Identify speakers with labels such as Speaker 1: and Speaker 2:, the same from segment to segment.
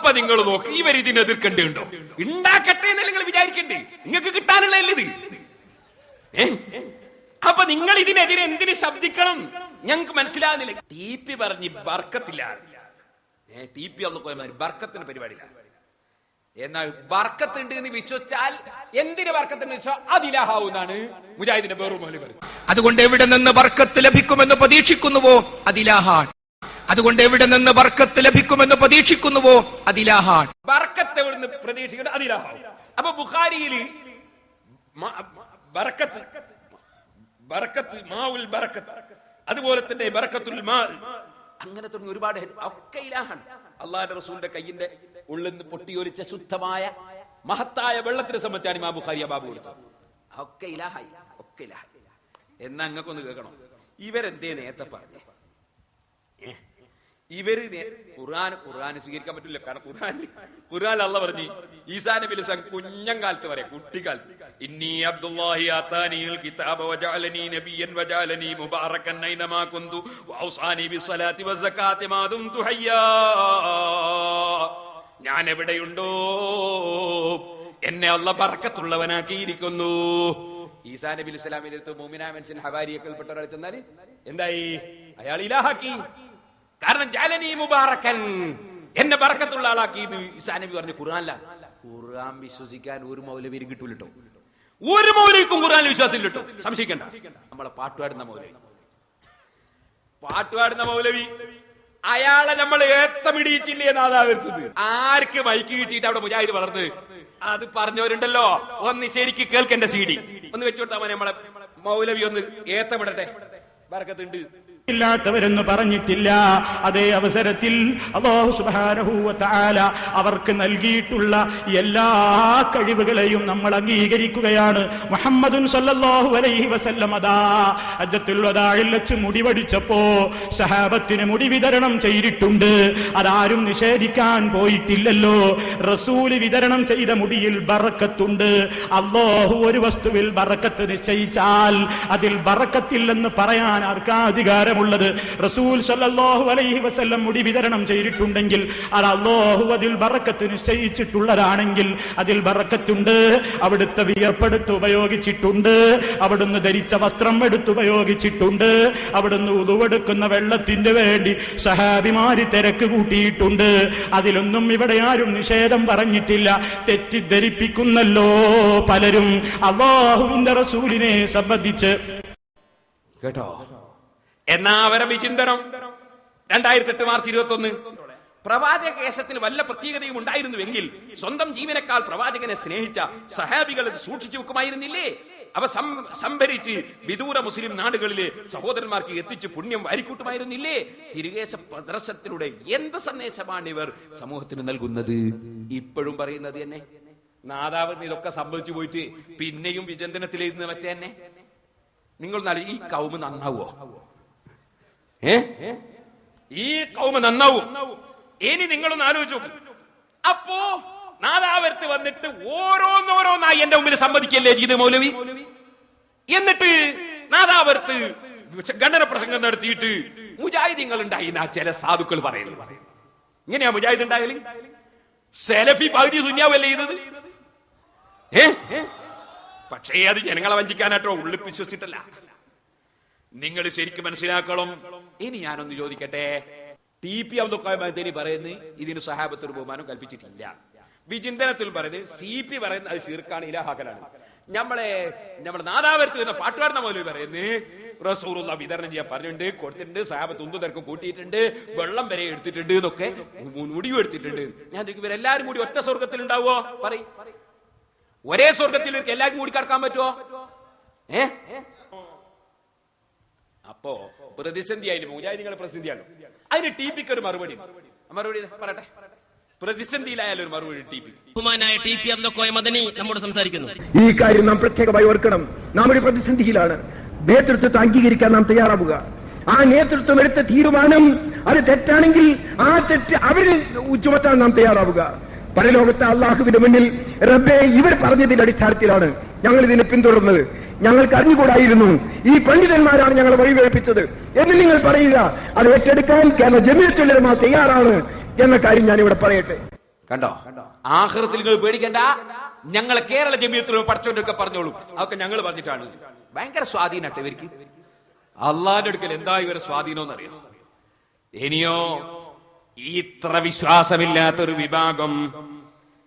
Speaker 1: അപ്പൊ നിങ്ങൾ നോക്ക് ഇവർ ഇതിനെ എതിർക്കേണ്ടതുണ്ടോ? ഉണ്ടാക്കട്ടെ എന്നല്ല നിങ്ങൾ വിചാരിക്കണ്ടേ? നിങ്ങൾക്ക് കിട്ടാനുള്ള ഇത്? അപ്പൊ നിങ്ങൾ ഇതിനെതിരെ എന്തിനു ശബ്ദിക്കണം? ഞങ്ങൾക്ക് മനസ്സിലാകുന്നില്ല ടി പി പറഞ്ഞ് ബർക്കത്തില്ല ഏ ടി പി ഒന്ന് പോയ ബർക്കത്തിന് പരിപാടിയില്ല എന്നാൽ ബർക്കത്തുണ്ട് എന്ന് വിശ്വസിച്ചാൽ എന്തിന് ബർക്കത്തിന് വിശ്വാസം അതിലാഹാവുന്നാണ് മുജാഹിദിന്റെ വേറൊരു മോലി പറയുന്നത്.
Speaker 2: അതുകൊണ്ട് എവിടെ നിന്ന് ബർക്കത്ത് ലഭിക്കുമെന്ന് പ്രതീക്ഷിക്കുന്നുവോ? അതിലാഹാൻ അതുകൊണ്ട് എവിടെ നിന്ന് ബർക്കത്ത് ലഭിക്കുമെന്ന് പ്രതീക്ഷിക്കുന്നുവോ? അതിലാഹാൻ
Speaker 1: ബർക്കത്ത് നിന്ന് പ്രതീക്ഷിക്കുന്നത് അതിലാഹാൻ അപ്പൊ ബുഖാരിയിൽ ബർക്കത്ത് ബർക്കത്ത് ബർക്കത്ത് അതുപോലെ തന്നെ ബർക്കത്തുൽ അങ്ങനെ തുടങ്ങി ഒരുപാട് ഒക്കെ ഇലാഹാണ്. അള്ളാഹുന്റെ റസൂലിന്റെ കയ്യിന്റെ ഉള്ളിൽ നിന്ന് പൊട്ടിയൊലിച്ച ശുദ്ധമായ മഹത്തായ വെള്ളത്തിനെ സംബന്ധിച്ചാണ് മാ ബുഖാരി ബാബു കൊടുത്തത്. ഒക്കെ ഇലാഹായി ഒക്കെ ഇലാഹായി. എന്നാ അങ്ങക്കൊന്ന് കേൾക്കണം. ഇവരെന്തേ നേരത്തെ പറഞ്ഞു? ഇവർ ഖുർആൻ ഖുർആൻ സ്വീകരിക്കാൻ പറ്റില്ല. കാരണം ഖുർആൻ ഖുർആൻ അല്ല പറഞ്ഞു. ഈസാ നബി അലൈഹി കുഞ്ഞം കാലത്ത് പറയാം കുട്ടിക്കാലത്ത്. ഇന്നി അബ്ദുല്ലാഹി ആതാനിൽ കിതാബ വജഅലനി നബിയൻ വജഅലനി മുബാറകൻ ഐനമാ കുന്തു വഔസാനി ബിസ്സലാത്തി വസ്സകാത്തി മാ ദുംതു ഞാൻ എവിടെയുണ്ടോ? എന്നെ അല്ല പറക്കത്തുള്ളവനാക്കിയിരിക്കുന്നു ഈസാ നബി ഇസ്ലാമിന്റെ സ്വലാമിന്റെ അടുത്ത് മൂമിനാ മനുഷ്യൻ ഹവാരിയൊക്കെ ഉൾപ്പെട്ട ഒരാൾ ചെന്നാൽ എന്തായി? അയാൾ ഇലാഹാക്കി. കാരണം ജാലനി മുബാറക്കൻ. എന്നെ ബറക്കത്തുള്ള ആളാക്കി ഇത് ഈസാ നബി പറഞ്ഞു ഖുർആാനല്ല ഖുർആൻ വിശ്വസിക്കാൻ ഒരു മൗലവീരും കിട്ടൂലട്ടോ. ഒരു മൗലവിക്കും ഖുർആൻ വിശ്വാസം കിട്ടും സംശയിക്കണ്ട. നമ്മളെ പാട്ടുപാടുന്ന മൗലവി. പാട്ടുപാടുന്ന മൗലവി. അയാളെ നമ്മൾ ഏത്തമിടിയിച്ചില്ലേ വരുന്നത് ആർക്ക് മൈക്ക് കിട്ടിയിട്ട് അവിടെ മുജാഹിദ് വളർന്ന്? അത് പറഞ്ഞവരുണ്ടല്ലോ. ഒന്ന് ശരിക്ക് കേൾക്കേണ്ട സി ഡി. ഒന്ന് വെച്ചു കൊടുത്താൽ മതി നമ്മളെ മൗലവി ഒന്ന് ഏത്തമിടട്ടെ. ബർക്കത്തുണ്ട്
Speaker 3: ഇല്ലാത്തവരെന്ന് പറഞ്ഞിട്ടില്ല. അതേ അവസരത്തിൽ അള്ളാഹു അവർക്ക് നൽകിയിട്ടുള്ള എല്ലാ കഴിവുകളെയും നമ്മൾ അംഗീകരിക്കുകയാണ്. മുഹമ്മദുൻ സല്ലല്ലാഹു അലൈഹി വസല്ലം അതാ വദാഇൽ വെച്ച് മുടിവടിച്ചപ്പോ സഹാബത്തിന് മുടി വിതരണം ചെയ്തിട്ടുണ്ട്. അതാരും നിഷേധിക്കാൻ പോയിട്ടില്ലല്ലോ. റസൂൽ വിതരണം ചെയ്ത മുടിയിൽ ബറക്കത്തുണ്ട്. അള്ളാഹു ഒരു വസ്തുവിൽ ബറക്കത്ത് നിശ്ചയിച്ചാൽ അതിൽ ബറക്കത്തില്ലെന്ന് പറയാൻ ആർക്കാ അധികാരമുള്ളത് റസൂൽ സല്ലാഹു അലൈഹി വസ്ല്ലം മുടി വിതരണം ചെയ്തിട്ടുണ്ടെങ്കിൽ അത് അള്ളാഹു അതിൽ ബറക്കത്ത് നിശ്ചയിച്ചിട്ടുള്ളതാണെങ്കിൽ അതിൽ ബറക്കത്തുണ്ട്. അവിടുത്തെ വിയർപ്പെടുത്ത് ഉപയോഗിച്ചിട്ടുണ്ട്. അവിടുന്ന് ധരിച്ച വസ്ത്രം എടുത്ത് ഉപയോഗിച്ചിട്ടുണ്ട്. അവിടുന്ന് ഉതുവെടുക്കുന്ന വെള്ളത്തിന്റെ വേണ്ടി സഹാബിമാരി തിരക്ക് കൂട്ടിയിട്ടുണ്ട്. അതിലൊന്നും ഇവിടെ ആരും നിഷേധം പറഞ്ഞിട്ടില്ല. തെറ്റിദ്ധരിപ്പിക്കുന്നല്ലോ പലരും. അള്ളാഹുവിന്റെ റസൂലിനെ സംബന്ധിച്ച്
Speaker 1: കേട്ടോ? എന്നാ അവരെ വിചിന്തനം? രണ്ടായിരത്തി എട്ട് മാർച്ച് ഇരുപത്തി ഒന്ന് പ്രവാചക കേശത്തിന് വല്ല പ്രത്യേകതയും ഉണ്ടായിരുന്നുവെങ്കിൽ സ്വന്തം ജീവനേക്കാൾ പ്രവാചകനെ സ്നേഹിച്ച സഹാബികൾ ഇത് സൂക്ഷിച്ചു വെക്കുമായിരുന്നില്ലേ? അവ സംഭരിച്ച് വിദൂര മുസ്ലിം നാടുകളിലെ സഹോദരന്മാർക്ക് എത്തിച്ച് പുണ്യം വാരിക്കൂട്ടുമായിരുന്നില്ലേ? തിരുകേശ പ്രദർശനത്തിലൂടെ എന്ത് സന്ദേശമാണ് ഇവർ സമൂഹത്തിന് നൽകുന്നത്? ഇപ്പോഴും പറയുന്നത് തന്നെ. നാദാവ് ഇതൊക്കെ സംഭവിച്ചു പോയിട്ട് പിന്നെയും വിചന്തനത്തിലിരുന്ന് മറ്റേ തന്നെ. നിങ്ങൾ ഈ കൗമ് നന്നാവോ ഈ കൗമ നന്നാവും. ഇനി നിങ്ങളൊന്ന് ആലോചിച്ചു അപ്പോ നാദാവരത്ത് വന്നിട്ട് ഓരോന്നോരോന്നായി എന്റെ മുമ്പിൽ സമ്മതിക്കല്ലേ ജീത് മൗലവി? എന്നിട്ട് നാദാവരത്ത് ഖണ്ഡന പ്രസംഗം നടത്തിയിട്ട് മുജാഹിദീങ്ങൾ ഉണ്ടായി ചില സാധുക്കൾ പറയുന്നു ഇങ്ങനെയാ മുജാഹിദ് ഉണ്ടാകൽ സെലഫി പകുതി സുന്യാവല്ലേ ചെയ്തത്? പക്ഷേ അത് ജനങ്ങളെ വഞ്ചിക്കാനായിട്ടോ ഉള്ളിൽ വിശ്വസിച്ചിട്ടല്ല നിങ്ങൾ ശരിക്കും മനസ്സിലാക്കണം. ഇനി ഞാനൊന്ന് ചോദിക്കട്ടെ? ടി പി അബ്ദുൽ പറയുന്നത് ഇതിന് സഹാബത്തൊരു ബഹുമാനം കൽപ്പിച്ചിട്ടില്ല. വിചിന്തനത്തിൽ പറയുന്നത് സി പി പറയുന്നത് അത് ശീർക്കാണ് ഇലാഹാക്കലാണ്. നമ്മളെ നമ്മുടെ നാദാവരത്ത് വരുന്ന പാട്ടുകാരന പോലെ പറയുന്നത് റസൂറുള്ള വിതരണം ചെയ്യാൻ പറഞ്ഞിട്ടുണ്ട് കൊടുത്തിട്ടുണ്ട് സാബ് തുന്തു തിരക്കും കൂട്ടിയിട്ടുണ്ട് വെള്ളം വരെ എടുത്തിട്ടുണ്ട് എന്നൊക്കെ മുടിയും എടുത്തിട്ടുണ്ട്. ഞാൻ ഇവരെല്ലാരും കൂടി ഒറ്റ സ്വർഗത്തിൽ ഉണ്ടാവോ പറയും. ഒരേ സ്വർഗത്തിൽ ഇവർക്ക് എല്ലാവർക്കും കൂടി കടക്കാൻ പറ്റുമോ ഏ? അപ്പോ പ്രതിസന്ധി ആയാലും മുജാഹിദികളെ പ്രതിസന്ധിയാണ് അതിന് ടിപിക്ക് ഒരു മറുപടി ഉണ്ട്. മറുപടി പറയട്ടെ. പ്രതിസന്ധിയിലായാലും ഒരു മറുപടി ടി പി
Speaker 4: ബഹുമാനായ ടി പി അബ്ദക്കോയ മദനി നമ്മോട് സംസാരിക്കുന്നു.
Speaker 5: ഈ കാര്യം നാം പ്രത്യേകമായി ഓർക്കണം. നാം ഒരു പ്രതിസന്ധിയിലാണ്. നേതൃത്വത്തെ അംഗീകരിക്കാൻ നാം തയ്യാറാവുക. ആ നേതൃത്വം എടുത്ത തീരുമാനം അത് തെറ്റാണെങ്കിൽ ആ തെറ്റ് അവരിൽ ചുമത്താൻ നാം തയ്യാറാവുക. പരലോകത്തെ അള്ളാഹുവിന്റെ മുന്നിൽ റബ്ബെ ഇവർ പറഞ്ഞതിന്റെ അടിസ്ഥാനത്തിലാണ് ഞങ്ങൾ ഇതിനെ പിന്തുടർന്നത്. ഞങ്ങൾക്ക് അറിഞ്ഞുകൂടായിരുന്നു. ഈ പണ്ഡിതന്മാരാണ് ഞങ്ങൾ വഴിവേൽപ്പിച്ചത് എന്ന് നിങ്ങൾ പറയുക. അത് ഏറ്റെടുക്കാൻ കേരള ജമീയത്തുലമ തയ്യാറാണ് എന്ന കാര്യം ഞാൻ ഇവിടെ പറയട്ടെ.
Speaker 1: കണ്ടോ? ആഹൃത്തിൽ നിങ്ങൾ പേടിക്കണ്ട. ഞങ്ങൾ കേരള ജമീയത്തിലും പഠിച്ചോണ്ടൊക്കെ പറഞ്ഞോളൂ. അതൊക്കെ ഞങ്ങൾ പറഞ്ഞിട്ടാണ്. ഭയങ്കര സ്വാധീനട്ടെ ഇവർക്ക്. അള്ളാന്റെ അടുക്കൽ എന്താ ഇവരെ സ്വാധീനം എന്നറിയോ ഇനിയോ ഇത്ര വിശ്വാസമില്ലാത്തൊരു വിഭാഗം.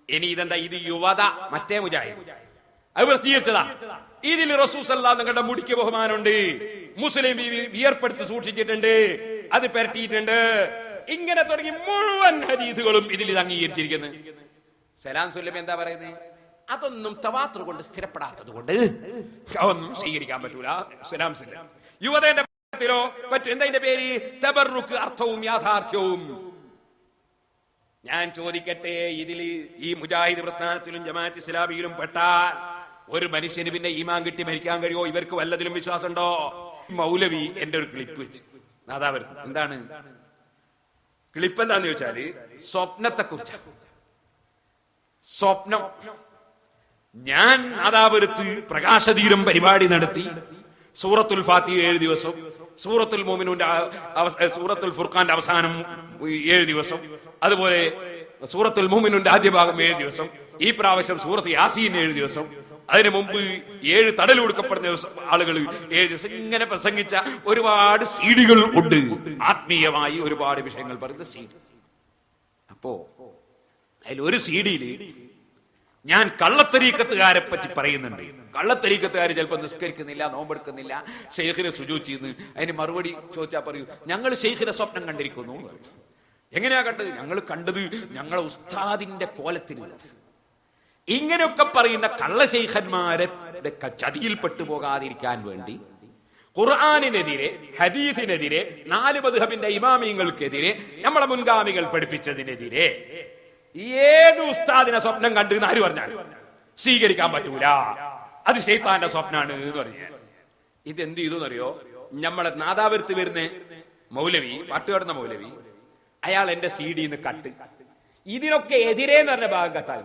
Speaker 1: ഇനി ഇതെന്താ? ഇത് യുവത മറ്റേ മുജാഹിദ്. അത് പ്രസിദ്ധീകരിച്ചതാ. ഇതിൽ റസൂസല്ല നിങ്ങളുടെ മുടിക്ക് ബഹുമാനമുണ്ട്. മുസ്ലിം വിയർപ്പെടുത്ത് സൂക്ഷിച്ചിട്ടുണ്ട്. അത് പെരട്ടിയിട്ടുണ്ട്. ഇങ്ങനെ തുടങ്ങി മുഴുവൻ ഹരീതുകളും ഇതിൽ ഇത് അംഗീകരിച്ചിരിക്കുന്നു. സലാം സുല്ലം എന്താ പറയുന്നത് അതൊന്നും തവാത്ര കൊണ്ട് സ്ഥിരപ്പെടാത്തത് കൊണ്ട് ഒന്നും സ്വീകരിക്കാൻ പറ്റൂല. സലാം സുല്ലം. യുവതയുടെ പറ്റും? എന്താ പേര്? തബറുക്ക് അർത്ഥവും യാഥാർത്ഥ്യവും. ഞാൻ ചോദിക്കട്ടെ ഇതിൽ ഈ മുജാഹിദ് പ്രസ്ഥാനത്തിലും ജമാഅത്ത് ഇസ്ലാമിയിലും പെട്ടാൽ ഒരു മനുഷ്യന് പിന്നെ ഈമാൻ കിട്ടി മരിക്കാൻ കഴിയുമോ? ഇവർക്ക് വല്ലതിലും വിശ്വാസമുണ്ടോ? മൗലവി എന്റെ ഒരു ക്ലിപ്പ് വെച്ച്. വരുന്നത് എന്താണ്? ക്ലിപ്പ് എന്താന്ന് ചോദിച്ചാൽ സ്വപ്നത്തെ കുറിച്ച് സ്വപ്നം ഞാൻ നാദാപുരത്ത് പ്രകാശതീരം പരിപാടി നടത്തി സൂറത്തുൽ ഫാത്തി ഏഴ് ദിവസം സൂറത്തുൽ മോമിനുവിന്റെ സൂറത്തുൽ ഫുർഖാന്റെ അവസാനം ഏഴ് ദിവസം. അതുപോലെ സൂറത്തുൽ മോമിനുവിന്റെ ആദ്യ ഭാഗം ഏഴ് ദിവസം. ഈ പ്രാവശ്യം സൂറത്ത് യാസീൻ ഏഴ് ദിവസം. അതിനു മുമ്പ് ഏഴ് തടൽ കൊടുക്കപ്പെടുന്ന ആളുകൾ ഏഴ് ദിവസം ഇങ്ങനെ പ്രസംഗിച്ച ഒരുപാട് സീഡികൾ ഉണ്ട്. ആത്മീയമായി ഒരുപാട് വിഷയങ്ങൾ പറയുന്ന സീഡ്. അപ്പോ അതിൽ ഒരു സീഡിയിൽ ഞാൻ കള്ളത്തരീക്കത്തുകാരെ പറ്റി പറയുന്നുണ്ട്. കള്ളത്തരീക്കത്തുകാർ ചിലപ്പോൾ നിസ്കരിക്കുന്നില്ല നോമ്പെടുക്കുന്നില്ല ഷെയ്ഖിനെ സുജൂ ചെയ്യുന്നു. അതിന് മറുപടി ചോദിച്ചാൽ പറയൂ ഞങ്ങൾ ഷെയ്ഖിനെ സ്വപ്നം കണ്ടിരിക്കുന്നു. എങ്ങനെയാ കണ്ടത്? ഞങ്ങൾ കണ്ടത് ഞങ്ങളെ ഉസ്താദിന്റെ കോലത്തിൽ ഇങ്ങനെയൊക്കെ പറയുന്ന കള്ള കള്ളശൈഖന്മാരെ ചതിയിൽപ്പെട്ടു പോകാതിരിക്കാൻ വേണ്ടി ഖുർആാനിനെതിരെ ഹദീസിനെതിരെ നാല് മധുഹബിന്റെ ഇമാമിയങ്ങൾക്കെതിരെ നമ്മളെ മുൻഗാമികൾ പഠിപ്പിച്ചതിനെതിരെ ഏത് ഉസ്താദിനെ സ്വപ്നം കണ്ടു എന്ന് ആര് പറഞ്ഞാൽ? സ്വീകരിക്കാൻ പറ്റൂല. അത് ഷെയ്ത്താന്റെ സ്വപ്നാണ് എന്ന് പറഞ്ഞു. ഇത് എന്ത് ചെയ്തു എന്നറിയോ? നമ്മളെ നാദാപുരത്ത് വരുന്ന മൗലവി പാട്ടുകാടുന്ന മൗലവി അയാൾ എന്റെ സി ഡിന്ന് കട്ട്. ഇതിനൊക്കെ എതിരെ എന്ന് പറഞ്ഞ ഭാഗം കട്ടാൽ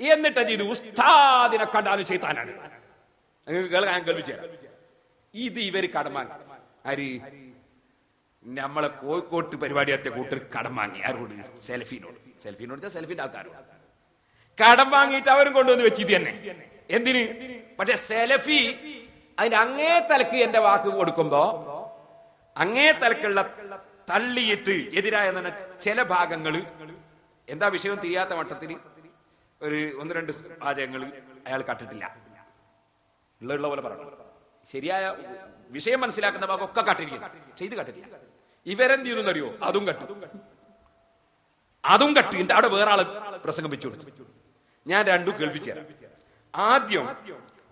Speaker 1: എന്നിട്ട് ഇത് ഉസ്താദിനെ കണ്ടാലും ചെയ്താനാണ് കേൾക്കാൻ കേൾപ്പിച്ചു. ഇത് ഇവർ കടമാൻ. ആര്? നമ്മളെ കോഴിക്കോട്ട് പരിപാടി നടത്തിയ കൂട്ടർ കടം വാങ്ങി. ആരോട്? സെൽഫിനോട്. സെൽഫിനോട് സെൽഫിന്റെ ആൾക്കാരോട്. കടം വാങ്ങിയിട്ട് അവരും കൊണ്ടുവന്ന് വെച്ചിട്ട് തന്നെ. എന്തിന്? പക്ഷെ സെലഫി അതിന്റെ അങ്ങേ തലക്ക് എന്റെ വാക്ക് കൊടുക്കുമ്പോ അങ്ങേ തലക്കുള്ള തള്ളിയിട്ട് എതിരായ ചില ഭാഗങ്ങൾ എന്താ വിഷയം തിരിയാത്ത മട്ടത്തിന് ഒരു ഒന്ന് രണ്ട് വാചകങ്ങൾ അയാൾ കട്ടിട്ടില്ല. ഉള്ള പോലെ പറഞ്ഞു ശരിയായ വിഷയം മനസ്സിലാക്കുന്ന ഭാഗം ഒക്കെ കട്ടിരിക്കുന്നു. പക്ഷെ ഇത് കട്ടില്ല ഇവരെന്ത് അറിയോ അതും കട്ടു. അതും കട്ടു. എന്റെ അവിടെ വേറെ ആൾ പ്രസംഗം വെച്ചു കൊടുത്തു. ഞാൻ രണ്ടും കേൾപ്പിച്ചു ആദ്യം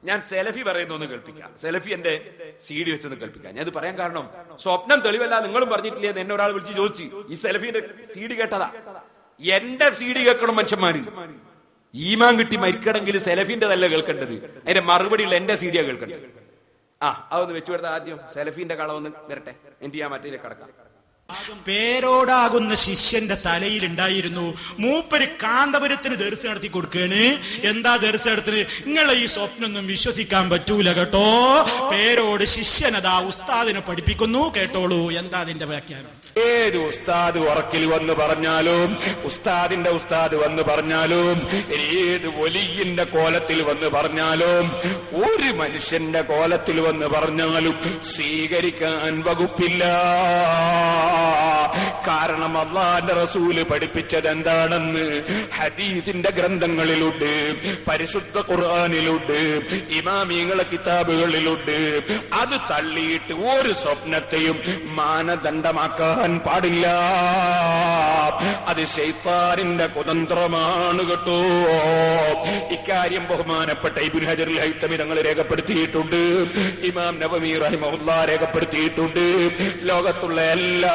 Speaker 1: ഞാൻ സെലഫി പറയുന്ന ഒന്ന് കേൾപ്പിക്കാം. സെലഫി എന്റെ സി ഡി വെച്ചൊന്ന് കേൾപ്പിക്കാം. ഞാൻ ഇത് പറയാൻ കാരണം സ്വപ്നം തെളിവല്ല നിങ്ങളും പറഞ്ഞിട്ടില്ലേ എന്ന് ഒരാൾ വിളിച്ച് ചോദിച്ചു ഈ സെലഫിന്റെ സി ഡി കേട്ടതാ. എന്റെ സി ഡി കേൾക്കണം മനുഷ്യന്മാര്. ഈമാൻ കിട്ടി മരിക്കണമെങ്കിൽ സെലഫിന്റെതല്ല കേൾക്കേണ്ടത്? അതിന്റെ മറുപടിയുള്ള എന്റെ സി കേൾക്കേണ്ടത്. ആ അതൊന്ന് വെച്ചു കൊടുത്ത ആദ്യം സെലഫിന്റെ കളവൊന്ന് വരട്ടെ എന്റെ ആ മറ്റേ കടക്കാം.
Speaker 3: പേരോടാകുന്ന ശിഷ്യന്റെ തലയിൽ ഉണ്ടായിരുന്നു മൂപ്പര് കാന്തപുരത്തിന് ദർശ നടത്തി കൊടുക്കേണ്. എന്താ ദർശ നടത്തിന് നിങ്ങളെ ഈ സ്വപ്നൊന്നും വിശ്വസിക്കാൻ പറ്റൂല കേട്ടോ. പേരോട് ശിഷ്യനതാ ഉസ്താദിനെ പഠിപ്പിക്കുന്നു. കേട്ടോളൂ. എന്താ അതിന്റെ വ്യാഖ്യാനം?
Speaker 6: ഏത് ഉസ്താദ് ഉറക്കിൽ വന്ന് പറഞ്ഞാലും ഉസ്താദിന്റെ ഉസ്താദ് വന്ന് പറഞ്ഞാലും ഏത് ഒലിയിന്റെ കോലത്തിൽ വന്ന് പറഞ്ഞാലും ഒരു മനുഷ്യന്റെ കോലത്തിൽ വന്ന് പറഞ്ഞാലും സ്വീകരിക്കാൻ വകുപ്പില്ല. കാരണം അള്ളാന്റെ റസൂൽ പഠിപ്പിച്ചത് എന്താണെന്ന് ഹദീസിന്റെ ഗ്രന്ഥങ്ങളിലുണ്ട് പരിശുദ്ധ ഖുർആാനിലുണ്ട് ഇമാമിയങ്ങളെ കിതാബുകളിലുണ്ട്. അത് തള്ളിയിട്ട് ഒരു സ്വപ്നത്തെയും മാനദണ്ഡമാക്കാൻ പാടില്ല. അത് ശൈഫാറിന്റെ കുതന്ത്രമാണ് കേട്ടോ. ഇക്കാര്യം ബഹുമാനപ്പെട്ട ഇബിൻ ഹജറിൽ ഹൈത്തമി തങ്ങൾ രേഖപ്പെടുത്തിയിട്ടുണ്ട് ഇമാം നവമി റഹിമുല്ല രേഖപ്പെടുത്തിയിട്ടുണ്ട്. ലോകത്തുള്ള എല്ലാ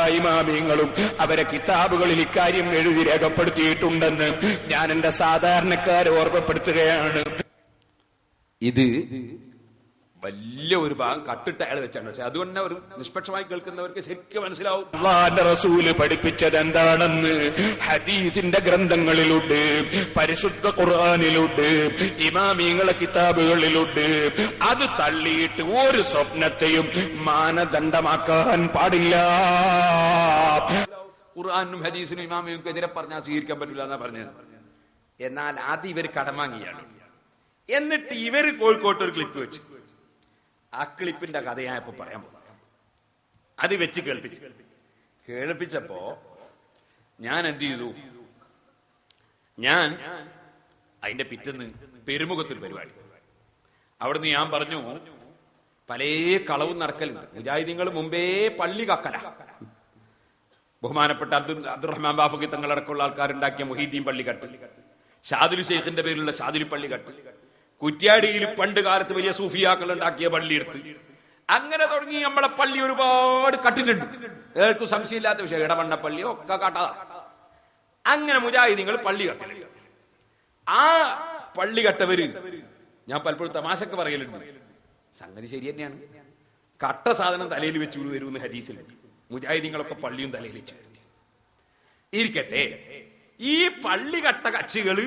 Speaker 6: ഇമാമിങ്ങളും അവരെ കിതാബുകളിൽ ഇക്കാര്യം എഴുതി രേഖപ്പെടുത്തിയിട്ടുണ്ടെന്ന് ഞാൻ എന്റെ സാധാരണക്കാരെ ഓർമ്മപ്പെടുത്തുകയാണ്.
Speaker 1: ഇത് വലിയ ഒരു ഭാഗം കട്ടിട്ട് അയാൾ വെച്ചാണ്. പക്ഷെ അതുകൊണ്ട് ഒരു നിഷ്പക്ഷമായി കേൾക്കുന്നവർക്ക് ശരിക്കും മനസ്സിലാവും.
Speaker 6: റസൂൽ പഠിപ്പിച്ചത് എന്താണെന്ന്? ഹദീസിന്റെ ഗ്രന്ഥങ്ങളിലുണ്ട് പരിശുദ്ധ ഖുർആാനിലുണ്ട് ഇമാമീങ്ങളെ കിതാബുകളിലുണ്ട്. അത് തള്ളിയിട്ട് ഒരു സ്വപ്നത്തെയും മാനദണ്ഡമാക്കാൻ പാടില്ല.
Speaker 1: ഖുർആാനും ഹദീസിനും ഇമാമിനും എതിരെ പറഞ്ഞാൽ സ്വീകരിക്കാൻ പറ്റില്ല എന്നാ പറഞ്ഞത്. എന്നാൽ അത് ഇവർ കടമാങ്ങിയാണ് എന്നിട്ട് ഇവർ കോഴിക്കോട്ട് ഒരു ക്ലിപ്പ് വെച്ചു. ആ ക്ലിപ്പിന്റെ കഥയായപ്പോ പറയാൻ പോകുന്നത് അത് വെച്ച് കേൾപ്പിച്ചു. കേൾപ്പിച്ചപ്പോ ഞാൻ എന്ത് ചെയ്തു? ഞാൻ അതിന്റെ പിറ്റന്ന് പെരുമുഖത്തിൽ പരിപാടി. അവിടുന്ന് ഞാൻ പറഞ്ഞു പല കളവും നടക്കലുണ്ട്. മുജാഹിദീങ്ങൾ മുമ്പേ പള്ളി കക്കല. ബഹുമാനപ്പെട്ട അബ്ദുൽ അബ്ദുറഹ്മാൻ ബാഫുഖി തങ്ങളടക്കമുള്ള ആൾക്കാരുണ്ടാക്കിയ മൊഹീദ്ദീൻ പള്ളിക്കട്ട് ഷാദുൽ ഷെയ്ഖിന്റെ പേരിലുള്ള പള്ളി പള്ളിക്കട്ട് കുറ്റ്യാടിയിൽ പണ്ട് കാലത്ത് വലിയ സൂഫിയാക്കൾ ഉണ്ടാക്കിയ പള്ളിയെടുത്ത്. അങ്ങനെ തുടങ്ങി നമ്മളെ പള്ളി ഒരുപാട് കട്ടിട്ടുണ്ട്. ഏർക്കും സംശയമില്ലാത്ത വിഷയം. ഇടവണ്ണ പള്ളി ഒക്കെ കാട്ടാ. അങ്ങനെ മുജാഹിദീങ്ങൾ പള്ളി കത്തിലുണ്ട് ആ പള്ളി കട്ടവര് ഞാൻ പലപ്പോഴും തമാശക്ക് പറയലുണ്ട്. സംഗതി ശരി തന്നെയാണ്. കട്ട സാധനം തലയിൽ വെച്ച് വരുമെന്ന് ഹദീസിലുണ്ട്. മുജാഹിദീങ്ങളൊക്കെ പള്ളിയും തലയിൽ വെച്ചു ഇരിക്കട്ടെ. ഈ പള്ളി കട്ട കക്ഷികൾ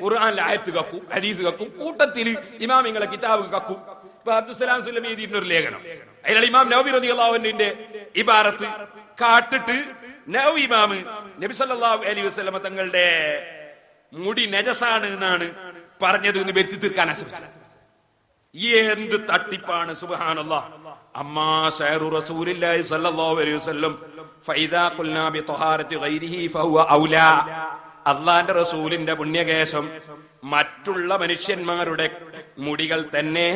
Speaker 1: ഖുർആൻ ആയത്ത് കക്കും ഹരീസ് കക്കും കൂട്ടത്തിൽ ഇമാമിങ്ങളെ കിതാബ് കക്കും ഇപ്പൊ അബ്ദുസലാം സുല്ലം ഒരു ലേഖനം. അതിനാണ് ഇമാം നബി റതി അള്ളാഹുവിന്റെ ഇബാറത്ത് കാട്ടിട്ട് നബി ഇമാം നബി സല്ലല്ലാഹു അലൈഹി വസല്ലമ തങ്ങളുടെ മുടി നജസാണ് എന്നാണ് പറഞ്ഞത് എന്ന് വരുത്തി തീർക്കാൻ ശ്രമിച്ചത് എന്ത് തട്ടിപ്പാണ്? അള്ളാന്റെ റസൂലിന്റെ പുണ്യകേശം മറ്റുള്ള മനുഷ്യന്മാരുടെ മുടികൾ തന്നെ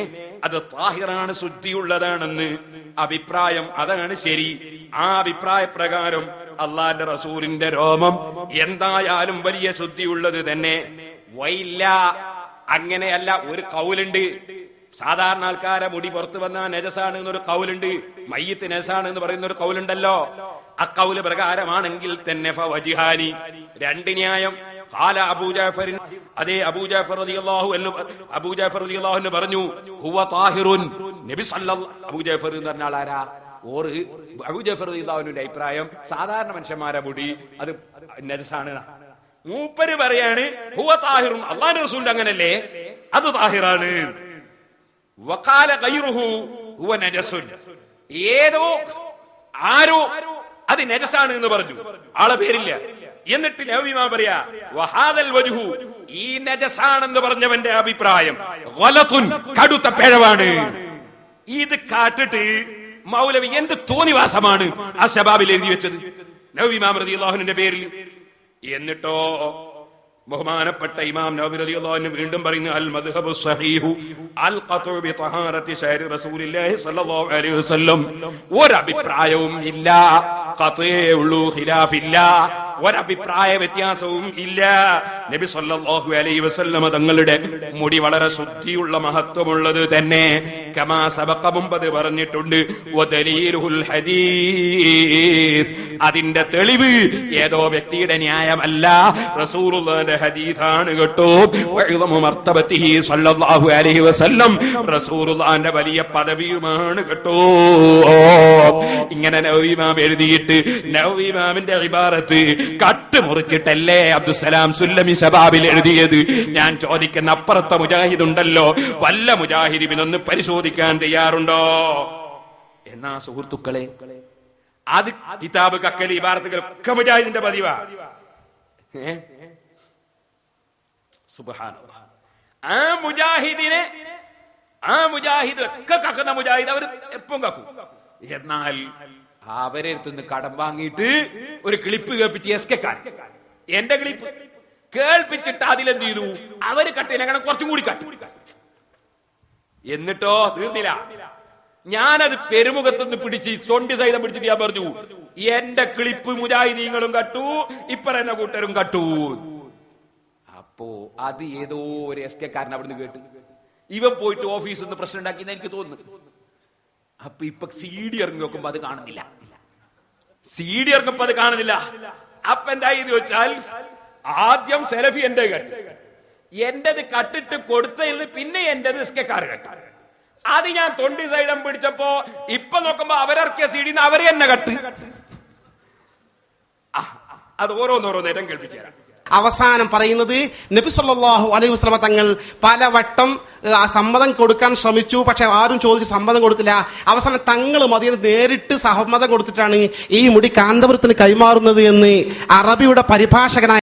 Speaker 1: അത് താഹിറാണ് ശുദ്ധിയുള്ളതാണെന്ന് അഭിപ്രായം അതാണ് ശരി. ആ അഭിപ്രായ പ്രകാരം അള്ളാന്റെ റസൂലിന്റെ രോമം എന്തായാലും വലിയ ശുദ്ധിയുള്ളത് തന്നെ. വൈല്ല അങ്ങനെയല്ല ഒരു കൗലുണ്ട്. സാധാരണ ആൾക്കാരെ മുടി പുറത്തു വന്ന നജസാണ് എന്നൊരു കൗലുണ്ട്. മയ്യത്ത് നജസാണ് എന്ന് പറയുന്ന ഒരു കൗലുണ്ടല്ലോ. ആ കൗൽ പ്രകാരമാണെങ്കിൽ തന്നെ ഫവജിഹാനി. രണ്ട് ന്യായം. കാല അബൂജാഫറിൻ അതേ അബൂജാഫർ റളിയല്ലാഹു അബൂ അബൂജാഫർ റളിയല്ലാഹു എന്ന് പറഞ്ഞു ഹുവ താഹിറുൻ നബി സല്ലല്ലാഹു അബൂജാഫർ എന്ന് പറഞ്ഞാൽ ആരാ ഓറ് അബൂജാഫർ റളിയല്ലാഹുവിന്റെ അഭിപ്രായം സാധാരണ മനുഷ്യന്മാരെ മുടി അത് നജസാണ് മൂപ്പര് പറയാണ് ഹുവ താഹിറുൻ അള്ളാഹു റസൂലിന്റെ അങ്ങനല്ലേ? അത് താഹിറാണ് ഗൈറുഹു ഹുവ നജസുൻ. ഏതോ ആരോ അത് നജസാണ് എന്ന് പറഞ്ഞു. ആളെ പേരില്ല. എന്നിട്ട് നബിമാ പറയാ വഹാദൽ വജുഹു ഈ നജസാണെന്ന് പറഞ്ഞവന്റെ അഭിപ്രായം കടുത്ത പിഴവാണ്. ഇത് കാട്ടിട്ട് മൗലവി എന്ത് തോന്നിവാസമാണ് ആ ശബാബിൽ എഴുതി വെച്ചത്? നബിമാം റളിയല്ലാഹുവിന്റെ പേരിൽ. എന്നിട്ടോ ബഹുമാനപ്പെട്ട ഇമാം നബി അലി അൻഹു വീണ്ടും പറയുന്നു അൽ മദ്ഹബു സഹീഹു അൽ ഖത്ഉ ബി തഹാറത്തി ശരി റസൂലില്ലാഹി സ്വല്ലല്ലാഹു അലൈഹി വസല്ലം. ഒരു അഭിപ്രായവും ഇല്ല ഖത്ഉയേ ഉള്ളൂ ഖിലാഫില്ല. ഒരു അഭിപ്രായ വ്യത്യാസവും ഇല്ല. നബി സല്ലല്ലാഹു അലൈഹി വസല്ലമ തങ്ങളുടെ മുടി വളരെ ശുദ്ധിയുള്ള മഹത്വമുള്ളത് തന്നെ കമാ സബക്ക മുമ്പത് പറഞ്ഞിട്ടുണ്ട്. ഹദീസ്. അതിന്റെ തെളിവ് ഏതോ വ്യക്തിയുടെ ന്യായമല്ല. റസൂലുള്ളാഹിന്റെ ഹദീസാണ് കേട്ടോ. മർത്തബത്തിഹി സല്ലല്ലാഹു അലൈഹി വസല്ലം റസൂലുള്ളാഹിന്റെ വലിയ പദവിയുമാണ് കേട്ടോ. ഇങ്ങനെ നവീമാം എഴുതിയിട്ട് നവീമാമിന്റെ ഇബാറത്ത് കട്ട് മുറിച്ചിട്ടല്ലേ അബ്ദുസലാം സുല്ലമി ശബാബിൽ എഴുതിയത്? ഞാൻ ചോദിക്കുന്ന അപ്പുറത്തെ മുജാഹിദ് ഉണ്ടല്ലോ വല്ല മുജാഹിദിനൊന്ന് പരിശോധിക്കാൻ തയ്യാറുണ്ടോ? എന്നാ സുഹൃത്തുക്കളെ അത് കിതാബ് കക്കൽ ഇബാറത്തുകൾ ഒക്കെ മുജാഹിദിന്റെ പതിവാ. ആ മുജാഹിദിനെ ആ മുജാഹിദ് ഒക്കെ കക്കുന്ന മുജാഹിദ് അവർ എപ്പം കക്കും? എന്നാൽ അവരെ അടുത്തുനിന്ന് കടം വാങ്ങിയിട്ട് ഒരു ക്ലിപ്പ് കേൾപ്പിച്ച് എസ് കെ എന്റെ ക്ലിപ്പ്. കേൾപ്പിച്ചിട്ട് അതിലെന്ത് ചെയ്തു? അവർ കട്ടിനങ്ങനെ കുറച്ചും കൂടി കട്ടു. എന്നിട്ടോ? തീർന്നില്ല. ഞാനത് പെരുമുഖത്തുനിന്ന് പിടിച്ച് തൊണ്ടി സഹിതം പിടിച്ചിട്ട് ഞാൻ പറഞ്ഞു എന്റെ ക്ലിപ്പ് മുജാഹിദീങ്ങളും കട്ടു ഇപ്പറയുന്ന കൂട്ടരും കട്ടു. അപ്പോ അത് ഏതോ ഒരു എസ് കെ കാരൻ അവിടുന്ന് കേട്ടു. ഇവൻ പോയിട്ട് ഓഫീസിൽ നിന്ന് പ്രശ്നം ഉണ്ടാക്കിയെന്ന് എനിക്ക് തോന്നുന്നു. അപ്പൊ ഇപ്പൊ സി ഡി ഇറങ്ങി നോക്കുമ്പോ അത് കാണുന്നില്ല. സി ഡി ഇറങ്ങുമ്പോ അത് കാണുന്നില്ല. അപ്പൊ എന്തായി ചോദിച്ചാൽ ആദ്യം സെലഫി എന്റെ കേട്ട്. എന്റേത് കട്ടിട്ട് കൊടുത്തതിൽ പിന്നെ എന്റേത് എസ് കെ അത് ഞാൻ തൊണ്ടി സൈഡം പിടിച്ചപ്പോ ഇപ്പൊ നോക്കുമ്പോ അവരിറക്കിയ സി ഡി അവരെ എന്നെ കട്ട്. അത് ഓരോന്നോരോന്നേരം കേൾപ്പിച്ചു തരാം.
Speaker 7: അവസാനം പറയുന്നത് നബി സല്ലല്ലാഹു അലൈഹി വസ്ലമ തങ്ങൾ പലവട്ടം ആ സമ്മതം കൊടുക്കാൻ ശ്രമിച്ചു. പക്ഷെ ആരും ചോദിച്ച് സമ്മതം കൊടുത്തില്ല. അവസാനം തങ്ങൾ മതിയെ നേരിട്ട് സഹമതം കൊടുത്തിട്ടാണ് ഈ മുടി കാന്തപുരത്തിന് കൈമാറുന്നത് എന്ന് അറബിയുടെ പരിഭാഷകനായ